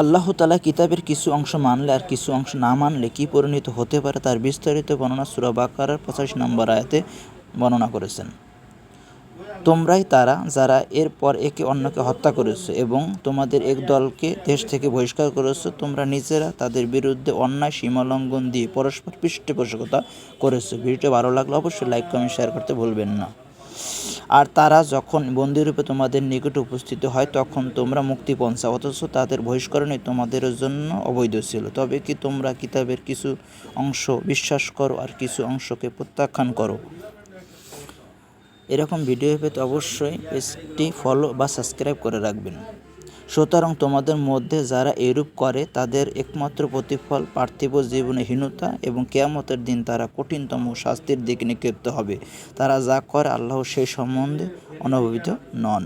আল্লাহ তালা কিতাবের কিছু অংশ মানলে আর কিছু অংশ না মানলে কী পরিণত হতে পারে তার বিস্তারিত বর্ণনা সুরা বাকারার পঁচাশি নম্বর আয়াতে বর্ণনা করেছেন। তোমরাই তারা যারা এরপর একে অন্যকে হত্যা করেছ এবং তোমাদের এক দলকে দেশ থেকে বহিষ্কার করেছ, তোমরা নিজেরা তাদের বিরুদ্ধে অন্যায়, সীমালঙ্ঘন দিয়ে পরস্পর পৃষ্ঠপোষকতা করেছ। ভিডিওটি ভালো লাগলে অবশ্যই লাইক, কমেন্ট শেয়ার করতে ভুলবেন না। আর তারা যখন বন্দিরূপে তোমাদের নিকট উপস্থিত হয়, তখন তোমরা মুক্তি পঞ্চা অথচ তাদের বহিষ্করণই তোমাদের জন্য অবৈধ ছিল। তবে কি তোমরা কিতাবের কিছু অংশ বিশ্বাস করো আর কিছু অংশকে প্রত্যাখ্যান করো? এরকম ভিডিও পেতে অবশ্যই পেজটি ফলো বা সাবস্ক্রাইব করে রাখবেন। সুতরাং তোমাদের মধ্যে যারা এরূপ করে, তাদের একমাত্র প্রতিফল পার্থিব জীবনে হীনতা এবং কেয়ামতের দিন তারা কঠিনতম শাস্তির দিক নিক্ষিপ্ত হবে। তারা যা করে আল্লাহ সেই সম্বন্ধে অনুভবিত নন।